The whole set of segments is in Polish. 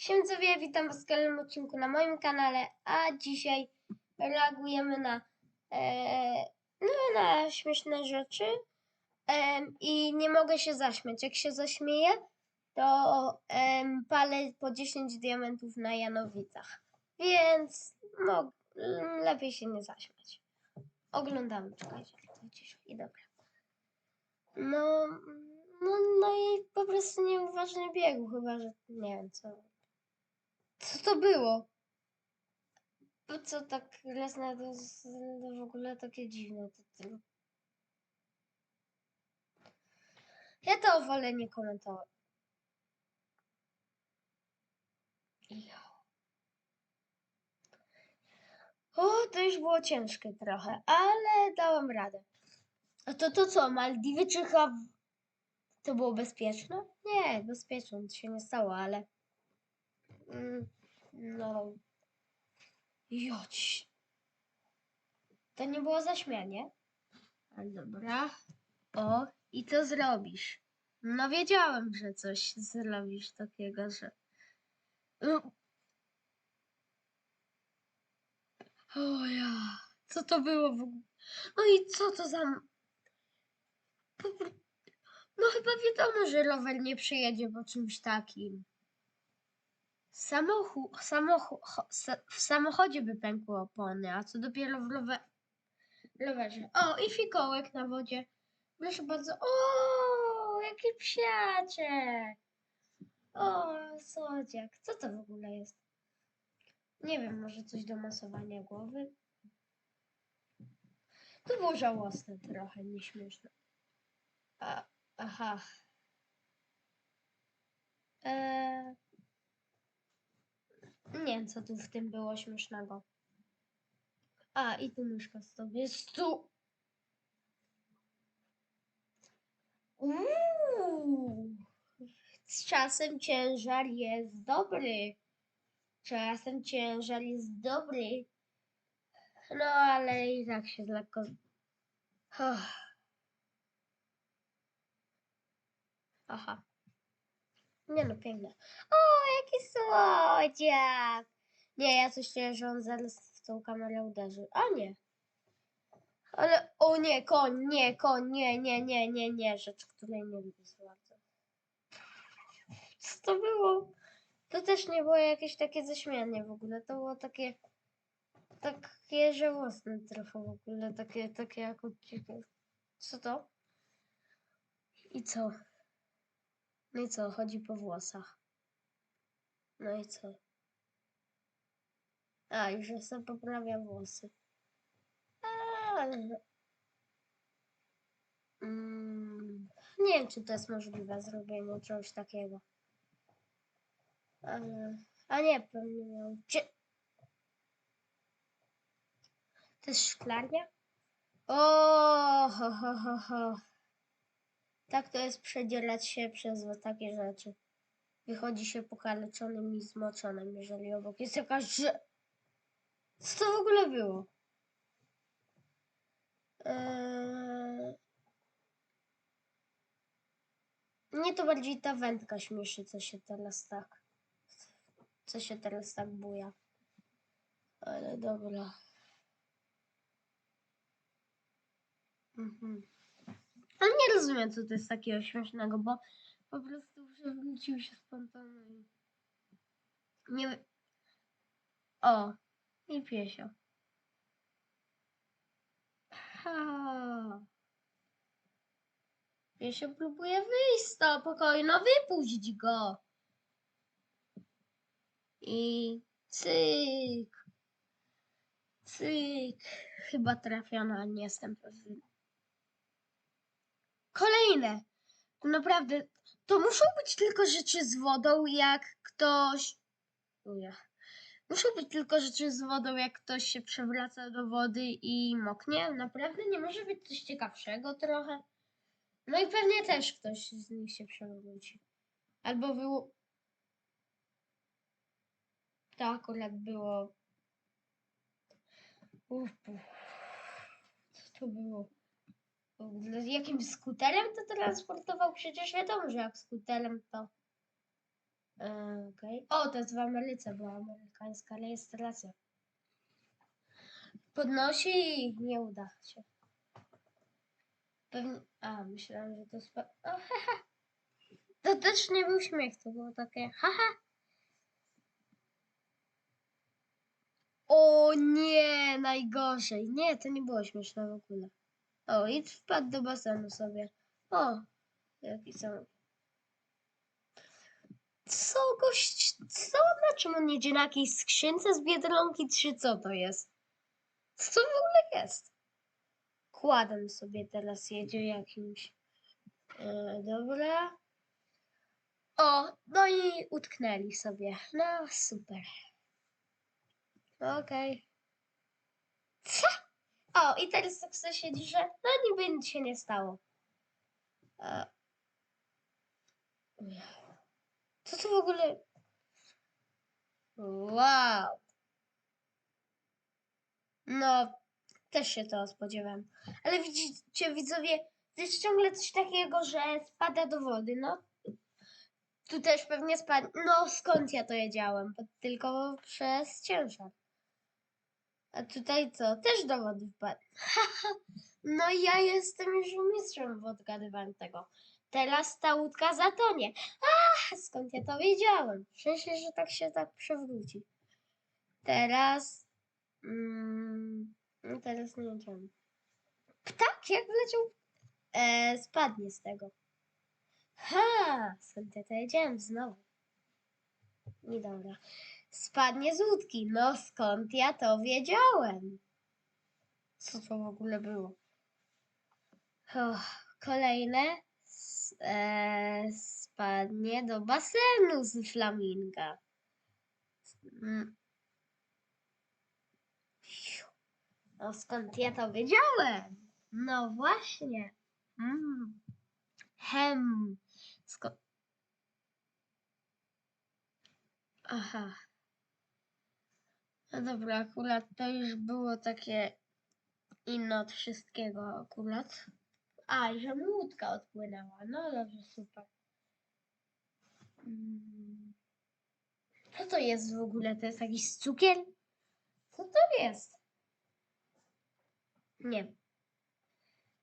Siemcowie, witam was w kolejnym odcinku na moim kanale, a dzisiaj reagujemy na, e, no, na śmieszne rzeczy em, i nie mogę się zaśmiać. Jak się zaśmieję, to em, palę po 10 diamentów na Janowicach, więc mo- lepiej się nie zaśmiać. Oglądamy, czekajcie, i dobra. No, no, no i po prostu nieuważnie biegł, chyba że nie wiem co. To było? Po co tak lesne to, jest- to w ogóle takie dziwne tylko. Ja to wolę nie komentować. O, to już było ciężkie trochę, ale dałam radę. A to to co, Maldiwy czy Haw... To było bezpieczne? Nie, bezpieczne, to się nie stało, ale... Mm, no... Jodź. To nie było zaśmianie? Ale dobra. O, i co zrobisz? No wiedziałem, że coś zrobisz takiego, że... Mm. O ja, co to było w ogóle? No i co to za... No chyba wiadomo, że rower nie przyjedzie po czymś takim. Samochód, samochód, w samochodzie by pękły opony, a co dopiero w rower, rowerze. O, i fikołek na wodzie. Proszę bardzo. O, jaki psiaczek. O, słodziak. Co to w ogóle jest? Nie wiem, może coś do masowania głowy? To było żałosne trochę, nieśmieszne. A, aha. Eee, nie wiem, co tu w tym było śmiesznego. A, i tu myszka sobie jest tu. Uuu. Z czasem ciężar jest dobry. Czasem ciężar jest dobry. No, ale i tak się lekko... Uff. Aha. Nie no, piękne. O, jaki słodziak! Nie, ja coś czuję, że on zaraz w tą kamerę uderzy. A nie. Ale, o nie, koń, nie, koń, nie, nie, nie, nie, nie, rzecz, której nie lubię za bardzo. Co to było? To też nie było jakieś takie zaśmianie w ogóle, to było takie, takie żałosne trochę w ogóle, takie, takie jak odcinek. Co to? I co? No i co, chodzi po włosach. No i co? A, już sobie poprawia włosy. Ale... Mm, nie wiem, czy to jest możliwe zrobienie czegoś takiego. Ale... A nie, pewnie miał... Gdzie? To jest szklarnia? O, ho, ho, ho, ho. Tak to jest przedzierać się przez takie rzeczy. Wychodzi się pokaleczonym i zmoczonym, jeżeli obok jest jakaś że... Co to w ogóle było? Eee... Mnie to bardziej ta wędka śmieszy, co się teraz tak... Co się teraz tak buja. Ale dobra. Mhm. Rozumiem, co to jest takiego śmiesznego, bo po prostu przewrócił się spontanicznie. Nie. O, i piesio. Ha. Piesio próbuje wyjść z toho pokoju, no wypuść go. I cyk. Cyk. Chyba trafiona, nie jestem pewny. Kolejne. Naprawdę, to muszą być tylko rzeczy z wodą, jak ktoś. Uja. Muszą być tylko rzeczy z wodą, jak ktoś się przewraca do wody i moknie. Naprawdę nie może być coś ciekawszego trochę. No i pewnie też ktoś z nich się przewróci. Albo było. To akurat było. Uf, uf. Co to było? Jakim skuterem to transportował? Przecież wiadomo, że jak skuterem to. E, Okej. O, to jest w Ameryce, była amerykańska rejestracja. Podnosi i nie uda się. Pewnie. A, myślałam, że to spa... O. To też nie był śmiech, to było takie haha. O nie, najgorzej. Nie, to nie było śmieszne w ogóle. O, i wpadł do basenu sobie. O, jaki sam. Co gość, co? Na czym on jedzie? Na jakiejś skrzynce z Biedronki, czy co to jest? Co w ogóle jest? Kładem sobie teraz jedzie jakimś. E, dobra. O, no i utknęli sobie. No, super. Okej. Co? O, i teraz tak sobie siedzi, że no niby nic się nie stało. E, co to w ogóle? Wow. No, też się to spodziewam. Ale widzicie, widzowie, to jest ciągle coś takiego, że spada do wody, no. Tu też pewnie spadnie. No, skąd ja to wiedziałem? Bo Tylko przez ciężar. A tutaj co? Też do wody wpadł. no ja jestem już mistrzem w odgadywaniu tego. Teraz ta łódka zatonie. A skąd ja to wiedziałem? Przecież, że tak się tak przewróci. Teraz... Mm, no teraz nie wiem. Ptak jak wleciał... E, spadnie z tego. Ha! Skąd ja to wiedziałem znowu? Nie dobra. Spadnie z łódki. No skąd ja to wiedziałem? Co to w ogóle było? Kolejne. S- e, spadnie do basenu z flaminga. Mm. No skąd ja to wiedziałem? No właśnie. Mm. Hem. Sko- Aha. No dobra, akurat to już było takie inne od wszystkiego akurat. A, i że łódka odpłynęła. No dobrze, super. Mm. Co to jest w ogóle? To jest jakiś cukier? Co to jest? Nie wiem.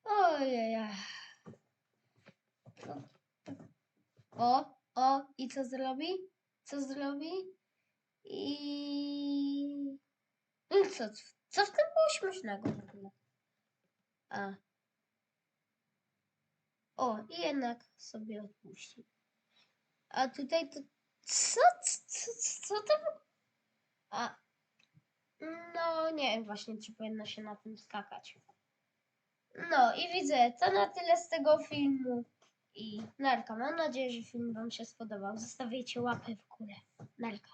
Ojej. O, o, i co zrobi? Co zrobi? I... I co, co w tym było śmiesznego w ogóle? A. O, i jednak sobie odpuści. A tutaj to... Co, co, co, co to... A. No, nie wiem właśnie, czy powinno się na tym skakać. No i widzę, to na tyle z tego filmu. I narka, mam nadzieję, że film Wam się spodobał. Zostawiajcie łapę w górę. Narka.